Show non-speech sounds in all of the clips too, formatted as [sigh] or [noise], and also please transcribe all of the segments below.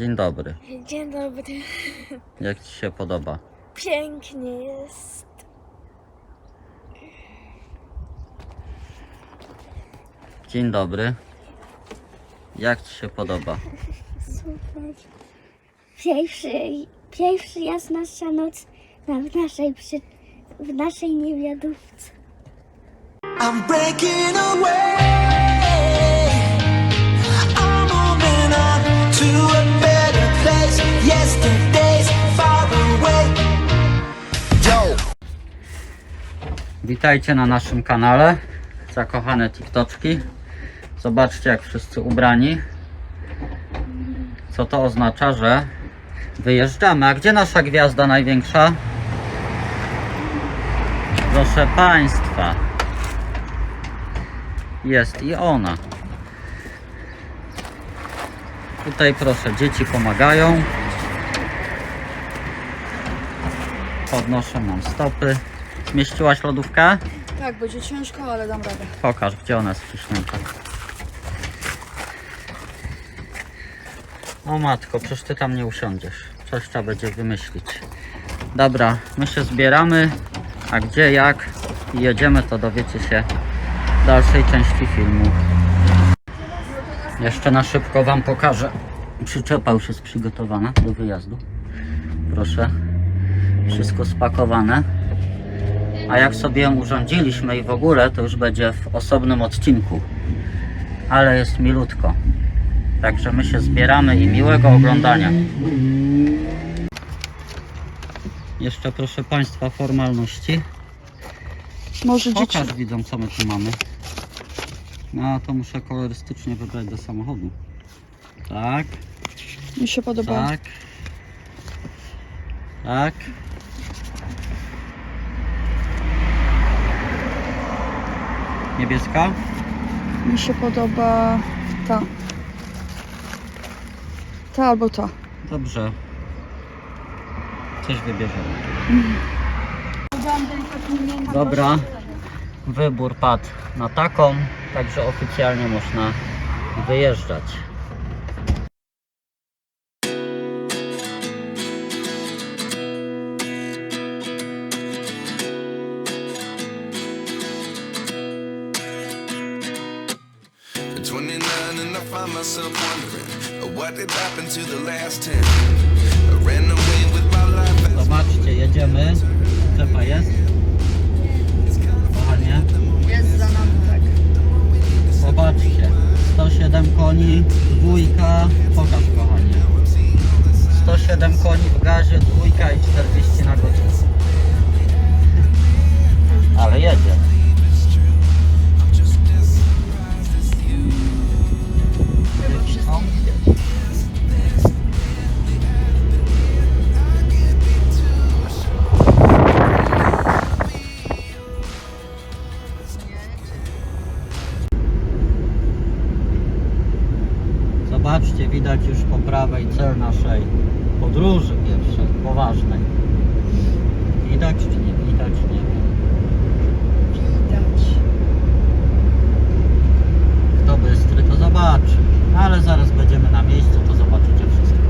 Dzień dobry. Dzień dobry. Jak Ci się podoba? Pięknie jest. Dzień dobry. Jak Ci się podoba? Super. Pierwszy, pierwszy raz nasza noc na, w, naszej, przy, w naszej niewiadówce. I'm breaking away. Witajcie na naszym kanale. Zakochane TikToczki. Zobaczcie jak wszyscy ubrani. Co to oznacza, że wyjeżdżamy. A gdzie nasza gwiazda największa? Proszę Państwa. Jest i ona. Tutaj proszę, dzieci pomagają. Podnoszę nam stopy. Zmieściłaś lodówkę? Tak, będzie ciężko, ale dam radę. Pokaż, gdzie ona jest wciśnięta. O matko, przecież ty tam nie usiądziesz. Coś trzeba będzie wymyślić. Dobra, my się zbieramy, a gdzie, jak i jedziemy, to dowiecie się w dalszej części filmu. Jeszcze na szybko Wam pokażę. Przyczepa już jest przygotowana do wyjazdu. Proszę, wszystko spakowane. A jak sobie ją urządziliśmy i w ogóle, to już będzie w osobnym odcinku. Ale jest milutko. Także my się zbieramy i miłego oglądania. Jeszcze proszę Państwa formalności. Może dzieci. Pokaż widzom co my tu mamy. No to muszę kolorystycznie wybrać do samochodu. Tak, Mi się podoba. tak. Tak. Niebieska? Mi się podoba ta. Ta albo ta. Dobrze. Coś wybierzemy. Dobra. Wybór padł na taką, także oficjalnie można wyjeżdżać. Uh, what did happen to the last 10. I ran away with my life Zobaczcie, jedziemy. Cepa jest. Kochanie, Jest za nami, tak. zobaczcie. 107 koni, dwójka. Pokaż kochanie. 107 koni w gazie, dwójka i 40 na godzinę. [laughs] Ale jedzie. Widać już po prawej cel naszej podróży pierwszej, poważnej. Widać czy nie widać, nie wiem. Widać. Kto bystry, to zobaczy. No, Ale zaraz będziemy na miejscu, to zobaczycie wszystko.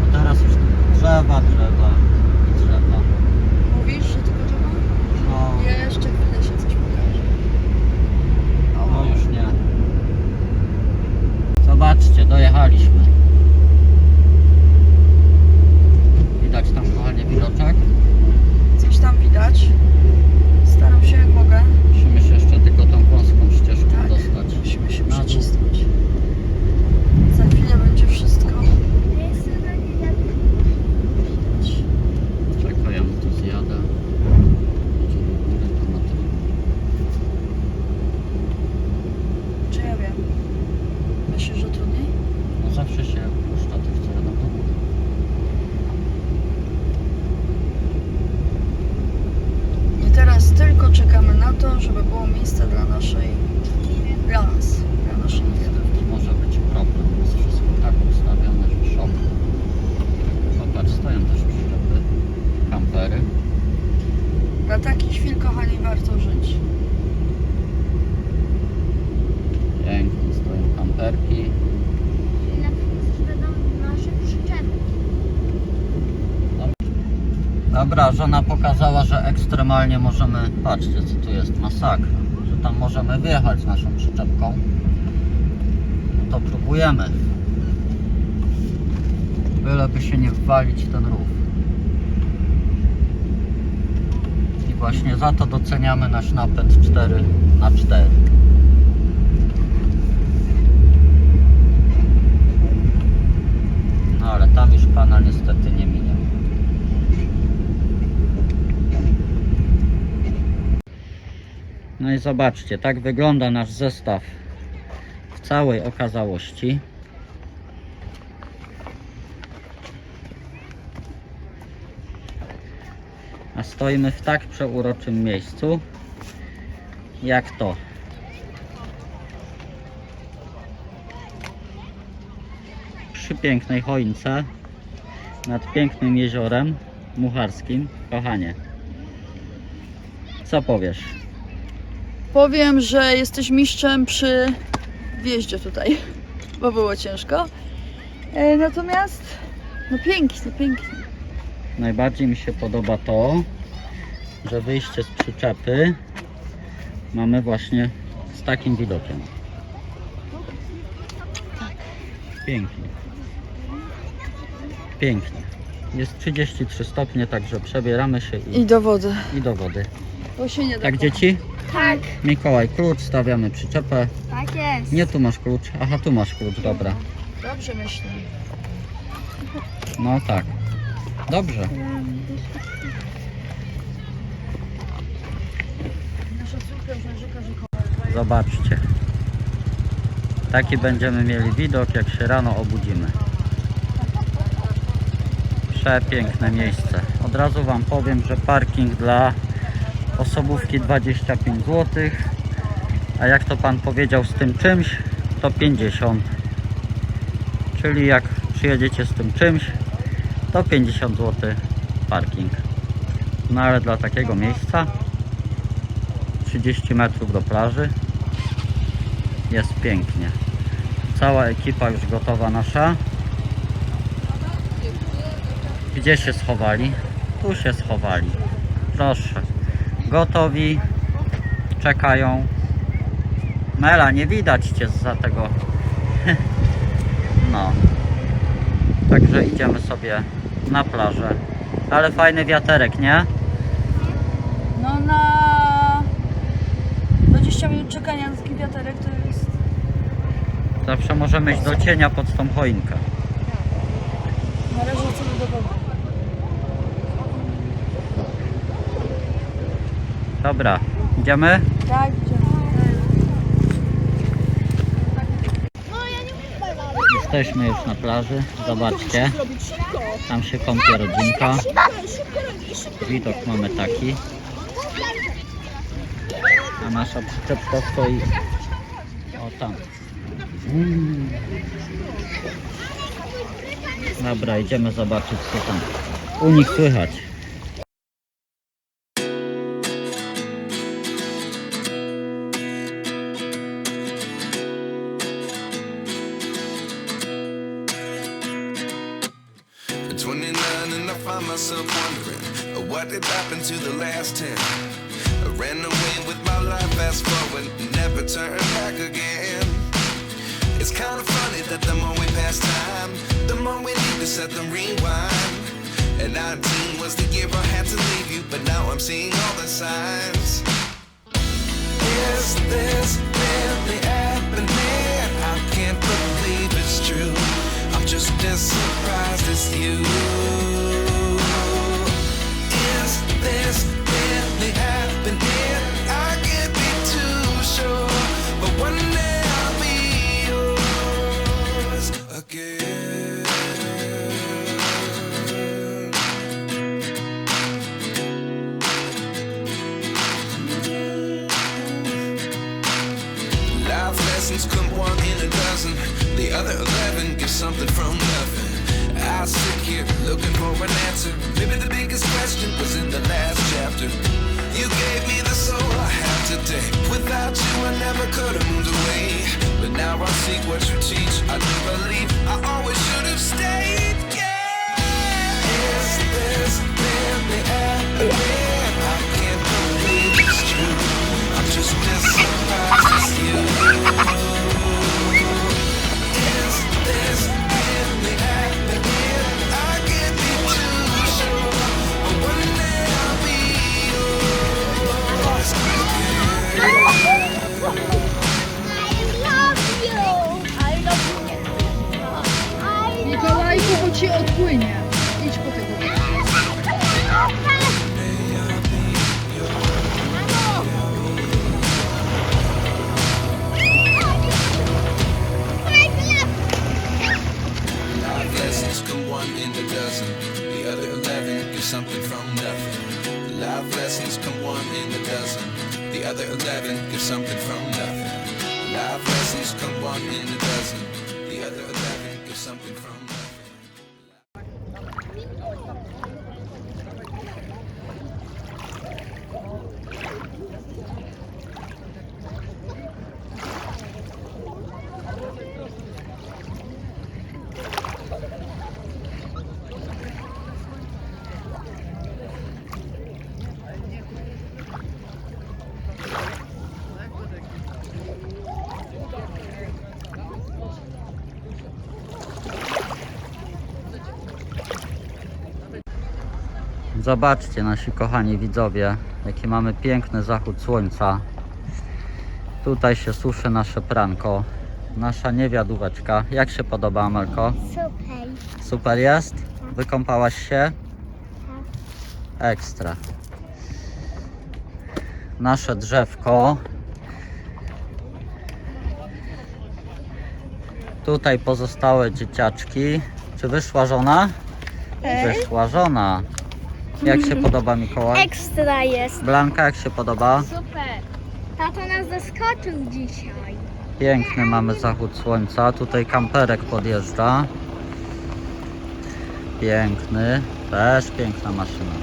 Bo teraz już tylko drzewa, drzewa i drzewa. Mówisz, że tylko to ma? No, Ja jeszcze chwilę się coś pokaże. no już nie. Zobaczcie, dojechaliśmy. Widać tam kochanie widoczek? Coś tam widać. Staram się jak mogę. Musimy się jeszcze tylko tą wąską ścieżką Tak. dostać. Musimy się Na dół. przycisnąć. Za chwilę będzie wszystko. Jestem na niewiadówce. Widać. Czekaj, ja mu tu zjadę. Idzie do góry, to na tyle. Czy ja wiem? Myślisz, że trudniej? No zawsze się puszcza tych, co jadą do góry. I teraz tylko czekamy na to, żeby było miejsce dla naszej, dla nas, dla naszej niewiadówki. Może być problem, jest wszystko tak ustawione, że szok. Popatrz, stoją też przyczepy, kampery. Na takich chwil, kochani, warto żyć. Pięknie stoją kamperki. Na wszystkich będą Dobra, żona pokazała, że ekstremalnie możemy, patrzcie co tu jest, masakra, że tam możemy wjechać z naszą przyczepką. No to próbujemy. Byleby się nie wwalić ten rów. I właśnie za to doceniamy nasz napęd 4 na 4 No ale tam już pana niestety nie minie. No i zobaczcie, tak wygląda nasz zestaw w całej okazałości. A stoimy w tak przeuroczym miejscu, jak to. Przy pięknej choince, nad pięknym jeziorem mucharskim. Kochanie, co powiesz? Powiem, że jesteś mistrzem przy wjeździe tutaj, bo było ciężko. E, natomiast, no pięknie, pięknie. Najbardziej mi się podoba to, że wyjście z przyczepy mamy właśnie z takim widokiem. Pięknie. Pięknie. Jest 33 stopnie, także przebieramy się i, I do wody. i do wody. To się nie da. Tak dzieci? Tak, Mikołaj klucz, stawiamy przyczepę. tak jest. Nie tu masz klucz. Aha, tu masz klucz, dobra. Dobrze myślę. No tak. Dobrze. Zobaczcie. Taki będziemy mieli widok, jak się rano obudzimy. Przepiękne miejsce. Od razu Wam powiem, że parking dla osobówki 25 zł, a jak to Pan powiedział z tym czymś, to 50. Czyli jak przyjedziecie z tym czymś, to 50 zł parking. No ale dla takiego miejsca 30 metrów do plaży jest pięknie. Cała ekipa już gotowa nasza. Gdzie się schowali? Tu się schowali. Proszę. Gotowi. Czekają. Mela, nie widać cię za tego. [laughs] No. Także idziemy sobie na plażę. Ale fajny wiaterek, nie? No na 20 minut czekania na taki wiaterek to jest... Zawsze możemy iść do cienia pod tą choinkę. Na razie co do wody. Dobra, idziemy? Tak, idziemy. Jesteśmy już na plaży. Zobaczcie. Tam się kąpie rodzinka. Widok mamy taki. A nasza przyczepka stoi. O tam. Mm. Dobra, idziemy zobaczyć co tam u nich słychać. Life lessons come one in a dozen. The other eleven get something from nothing. Life lessons come one in a dozen. The other eleven get something from Zobaczcie nasi kochani widzowie, jaki mamy piękny zachód słońca. Tutaj się suszy nasze pranko, nasza niewiadóweczka. Jak się podoba Amelko? Super. Super jest? Wykąpałaś się? Ekstra. Nasze drzewko. Tutaj pozostałe dzieciaczki. Czy wyszła żona? Wyszła żona. Jak się podoba Mikołaj? Ekstra jest. Blanka, jak się podoba? Super. Tato nas zaskoczył dzisiaj. Piękny mamy zachód słońca. Tutaj kamperek podjeżdża. Piękny. Też piękna maszyna.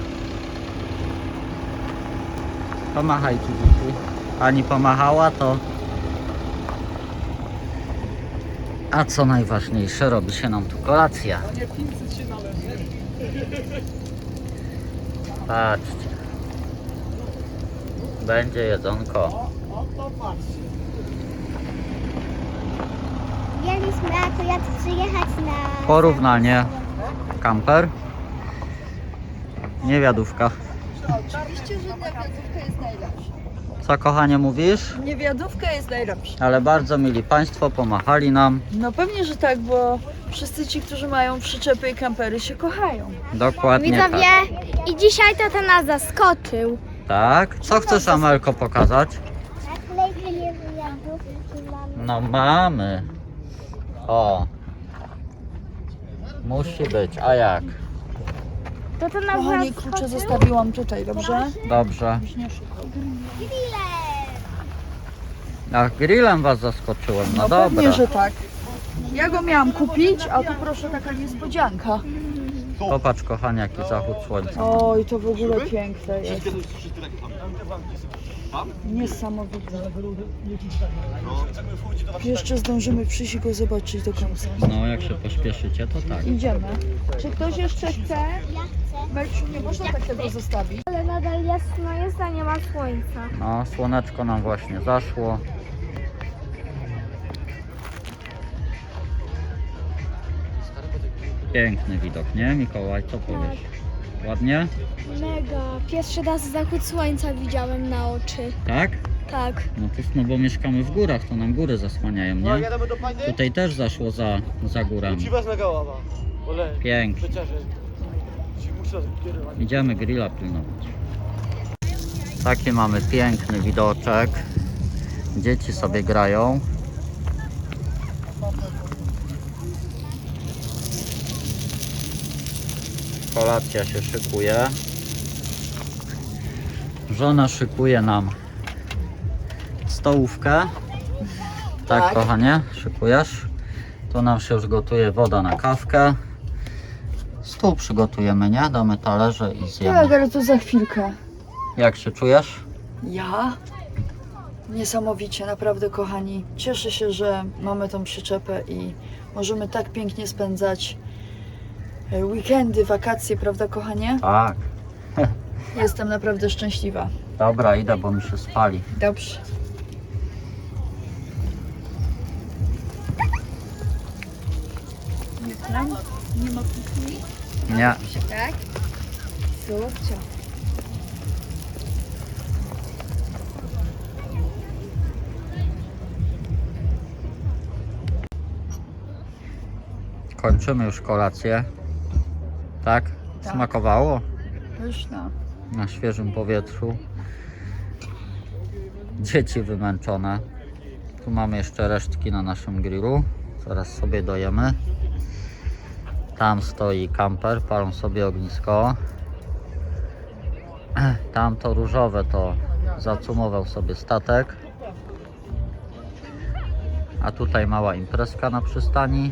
Pomachajcie dzieci. Pani pomachała to. A co najważniejsze, robi się nam tu kolacja. Patrzcie. Będzie jedzonko. Mieliśmy akurat przyjechać na... Porównanie. Kamper. Niewiadówka. Oczywiście, że niewiadówka jest najlepsza. Co kochanie mówisz? Niewiadówka jest najlepsza. Ale bardzo mili Państwo pomachali nam. No pewnie, że tak, bo wszyscy ci, którzy mają przyczepy i kampery się kochają. Dokładnie Widzowie, tak. i dzisiaj tata nas zaskoczył. Tak? Co chcesz Amelko pokazać? No mamy. O. Musi być. A jak? To to nas Kochani, zaskoczył. klucze zostawiłam tutaj, dobrze? Dobrze. Grillem Was zaskoczyłem. No, No dobra. pewnie, że tak. Ja go miałam kupić, a tu proszę taka niespodzianka. Popatrz kochanie, jaki zachód słońca. Oj, to w ogóle piękne jest. Niesamowite. Jeszcze zdążymy przyjść i go zobaczyć do końca. No, jak się pośpieszycie, to tak. Idziemy. Czy ktoś jeszcze chce? Melciu, nie można tak tego zostawić. Ale nadal jasno jest, a nie ma słońca. No, słoneczko nam właśnie zaszło. Piękny widok, nie Mikołaj? Co powiesz? Ładnie? Mega. Pierwszy raz zachód słońca widziałem na oczy. Tak? Tak. No to no bo mieszkamy w górach, to nam góry zasłaniają, nie? Jademy do pani? Tutaj też zaszło za, za górami. Ci wezmę. Ole, Pięknie. przecież. Idziemy grilla pilnować. Taki mamy piękny widoczek. Dzieci sobie grają. Kolacja się szykuje. Żona szykuje nam stołówkę. Tak, Tak. kochanie, szykujesz. Tu nam się już gotuje woda na kawkę. Stół przygotujemy, nie? Damy talerze i zjemy. Tak, ale to za chwilkę. Jak się czujesz? Ja? Niesamowicie, naprawdę kochani. Cieszę się, że mamy tą przyczepę i możemy tak pięknie spędzać e, weekendy, wakacje, prawda kochanie? Tak. [laughs] Jestem naprawdę szczęśliwa. Dobra, idę, bo mi się spali. Dobrze. Nie ma kuchni? Nie. Tak? Kończymy już kolację. Tak? Tak. Smakowało? Pyszna. Na świeżym powietrzu. Dzieci wymęczone. Tu mamy jeszcze resztki na naszym grillu. Zaraz sobie dojemy. Tam stoi kamper, palą sobie ognisko. [clears throat] Tam to różowe to zacumował sobie statek. A tutaj mała imprezka na przystani.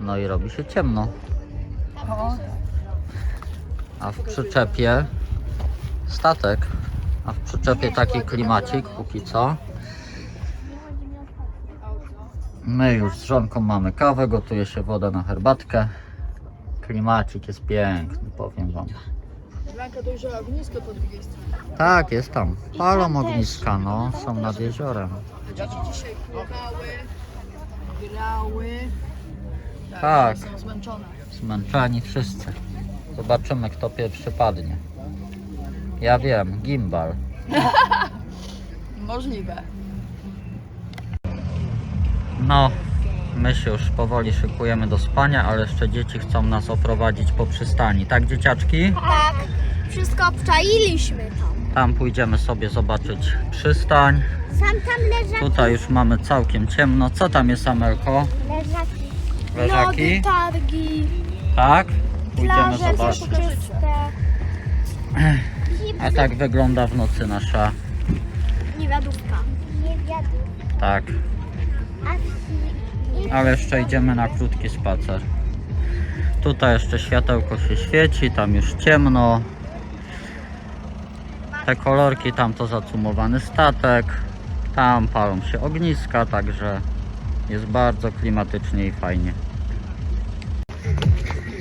No i robi się ciemno. A w przyczepie statek. A w przyczepie taki klimacik póki co. My już z żonką mamy kawę, gotuje się woda na herbatkę. Klimacik jest piękny, powiem wam. Blanka dojrzała ognisko po drugiej stronie. Tak, jest tam. Palą ogniska, no, są nad jeziorem. Dzieci dzisiaj pływały, grały. Tak. Są zmęczone. Zmęczeni wszyscy. Zobaczymy, kto pierwszy padnie. Ja wiem, gimbal. [laughs] Możliwe. No, my się już powoli szykujemy do spania, ale jeszcze dzieci chcą nas oprowadzić po przystani. Tak, dzieciaczki? Tak, wszystko obczailiśmy tam. Tam pójdziemy sobie zobaczyć przystań. Sam tam leżaki. Tutaj już mamy całkiem ciemno. Co tam jest, Amelko? Leżaki. Leżaki? Lody, targi, Tak? Pójdziemy plaże zobaczyć. czyste. A tak wygląda w nocy nasza. Niewiadówka. Niewiadówka. Tak. Ale jeszcze idziemy na krótki spacer. Tutaj jeszcze światełko się świeci, tam już ciemno. Te kolorki, tam to zacumowany statek. Tam palą się ogniska, także jest bardzo klimatycznie i fajnie.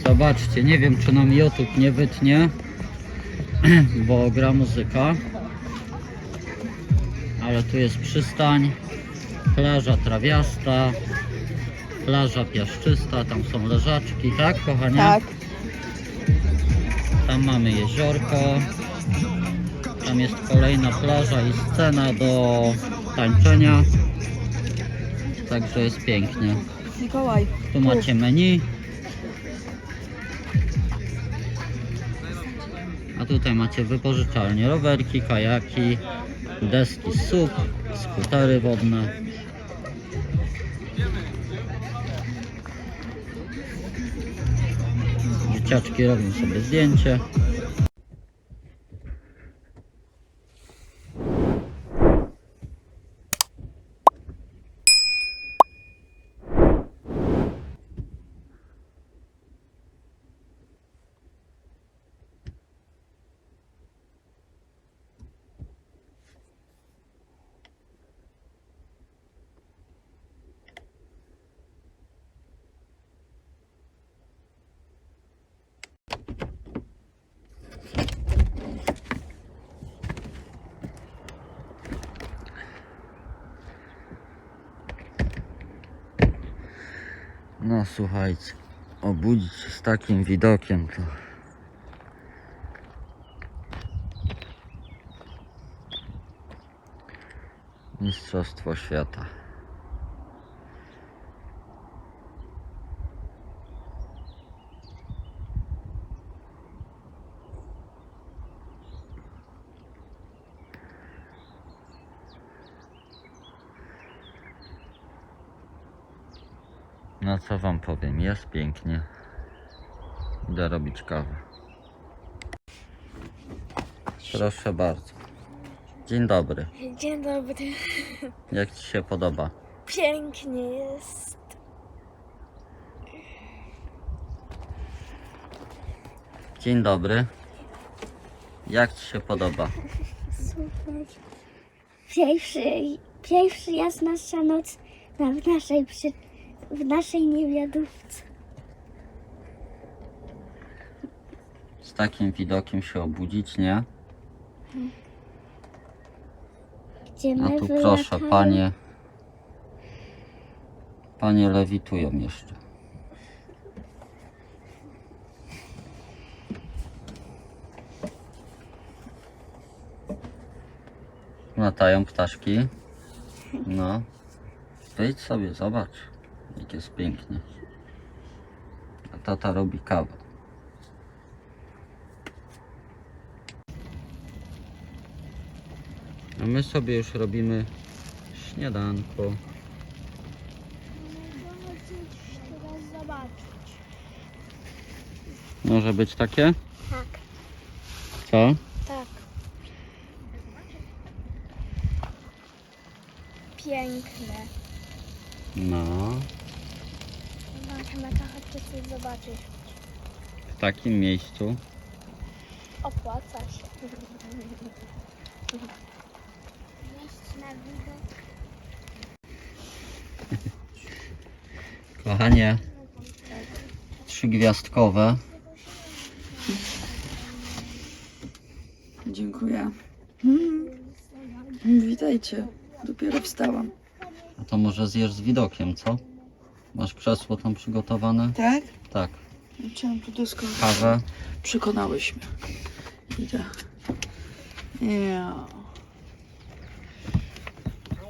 Zobaczcie, nie wiem czy nam YouTube nie wytnie, [clears throat] bo gra muzyka. Ale tu jest przystań, plaża trawiasta, plaża piaszczysta, tam są leżaczki, tak kochanie? Tak. Tam mamy jeziorko. Tam jest kolejna plaża i scena do tańczenia. Także jest pięknie. Mikołaj. Tu macie menu. A tutaj macie wypożyczalnie, rowerki, kajaki, deski z SUP, skutery wodne. Dzieciaczki robią sobie zdjęcie. No słuchajcie, obudzić się z takim widokiem to... Mistrzostwo świata. No co wam powiem, jest pięknie. Idę robić kawę. Proszę bardzo. Dzień dobry. Dzień dobry. Jak ci się podoba? Pięknie jest. Dzień dobry. Jak ci się podoba? Super. Pierwszy, pierwszy raz nasza noc na, w, naszej przy, w naszej niewiadówce. Z takim widokiem się obudzić, nie? Gdzie A my tu proszę, wylatamy. panie. Panie lewitują jeszcze. Latają ptaszki. No. Wyjdź sobie, zobacz. Jak jest pięknie. tata robi kawę. A my sobie już robimy śniadanko. Może być takie? Tak, Co? tak. Piękne. No, To chodźcie coś zobaczyć. w takim miejscu. Opłaca się. Wejść na widok. Kochanie, trzygwiazdkowe. Dziękuję. Mm. Witajcie. Dopiero wstałam. A to może zjesz z widokiem, co? Masz krzesło tam przygotowane? Tak? Tak. Chciałam tu doskonale. Kawę. Przekonałeś mnie. Idę. Ja.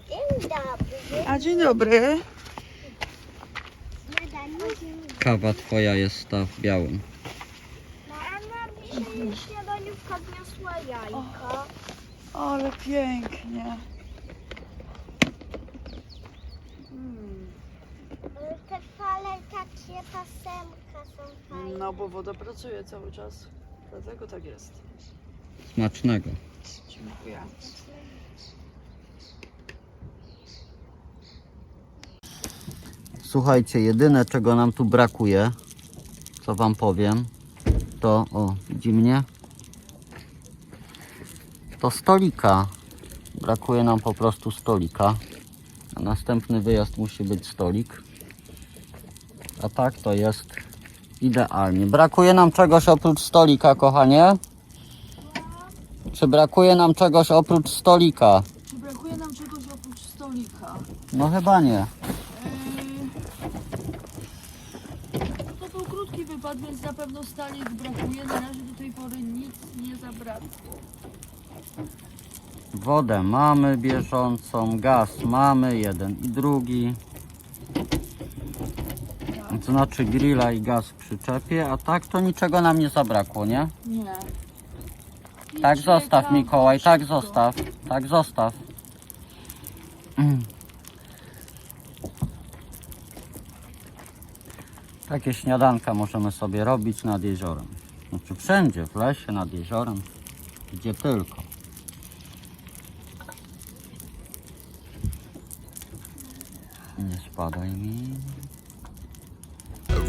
Dzień dobry. A dzień dobry. Kawa twoja jest ta w białym. Mama dzisiaj na śniadaniówka wniosła jajka. Ale pięknie. Mm. Te fale takie pasemka są fajne. No bo woda pracuje cały czas. Dlatego tak jest. Smacznego. Dziękuję. Słuchajcie, jedyne czego nam tu brakuje, co wam powiem, to, o, widzi mnie? To stolika. Brakuje nam po prostu stolika. Na następny wyjazd musi być stolik. A tak to jest idealnie. Brakuje nam czegoś oprócz stolika, kochanie? Czy brakuje nam czegoś oprócz stolika? Czy brakuje nam czegoś oprócz stolika? No chyba nie. To był krótki wypad, więc na pewno stalik brakuje. Na razie do tej pory nic nie zabrakło. Wodę mamy bieżącą, gaz mamy, jeden i drugi. To znaczy grilla i gaz w przyczepie, a tak to niczego nam nie zabrakło, nie? Nie. Tak Pieczyka, zostaw Mikołaj, tak zostaw, tak zostaw. Mm. [clears throat] Takie śniadanka możemy sobie robić nad jeziorem. Znaczy wszędzie, w lesie, nad jeziorem, gdzie tylko. Nie spadaj mi.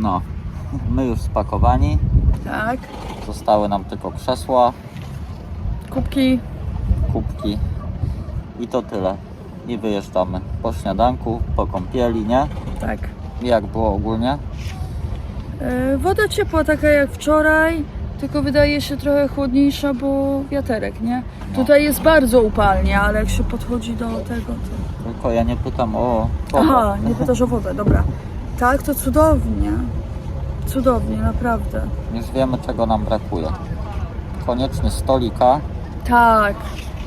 No, my już spakowani. Tak. Zostały nam tylko krzesła, Kubki. kubki i to tyle. I wyjeżdżamy po śniadanku, po kąpieli, nie? Tak. Jak było ogólnie? E, woda ciepła taka jak wczoraj, tylko wydaje się trochę chłodniejsza, bo wiaterek, nie? No. Tutaj jest bardzo upalnie, ale jak się podchodzi do tego, to... Tylko ja nie pytam o wodę. Aha, nie pytasz o wodę, dobra. Tak, to cudownie. Cudownie, naprawdę. Już wiemy czego nam brakuje. Koniecznie stolika. Tak,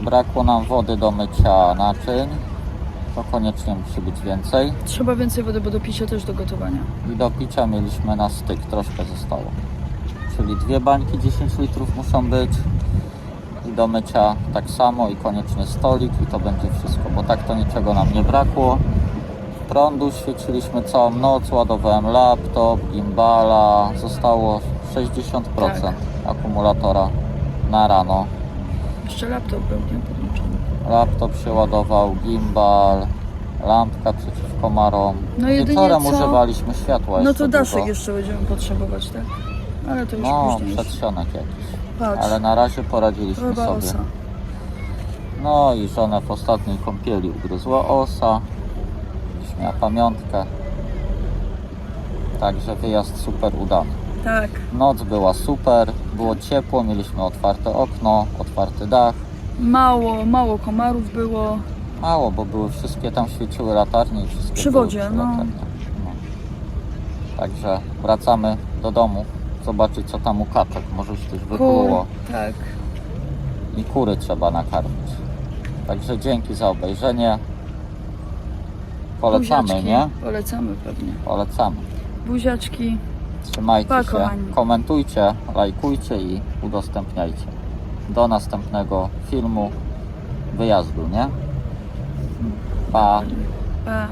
Brakło nam wody do mycia naczyń. To koniecznie musi być więcej. trzeba więcej wody, bo do picia też do gotowania. I do picia mieliśmy na styk, troszkę zostało. Czyli dwie bańki 10 litrów muszą być. I do mycia tak samo i koniecznie stolik i to będzie wszystko, bo tak to niczego nam nie brakło. Prądu świeciliśmy całą noc, ładowałem laptop, gimbala, zostało 60% akumulatora na rano. Jeszcze laptop był nie podłączony. Laptop się ładował, gimbal, lampka przeciw komarom. No Wieczorem co- używaliśmy światła No to daszek dużo. jeszcze będziemy potrzebować, tak? Ale to już No, później. przedsionek jakiś. Patrz, ale na razie poradziliśmy sobie. osa. No i żonę w ostatniej kąpieli ugryzła osa. Miała pamiątkę. Także wyjazd super udany. Tak. Noc była super, było ciepło, mieliśmy otwarte okno, otwarty dach. Mało, mało komarów było. Mało, bo były wszystkie tam świeciły latarnie i wszystkie Przy wodzie, przy no. no. Także wracamy do domu, zobaczyć co tam u kaczek. Może już coś wypluło Tak. i kury trzeba nakarmić. Także dzięki za obejrzenie. Polecamy, Buziaczki. nie? Polecamy pewnie. Polecamy. Buziaczki. Trzymajcie Pa, się, kochani. komentujcie, lajkujcie i udostępniajcie. Do następnego filmu, wyjazdu, nie? Pa! Pa.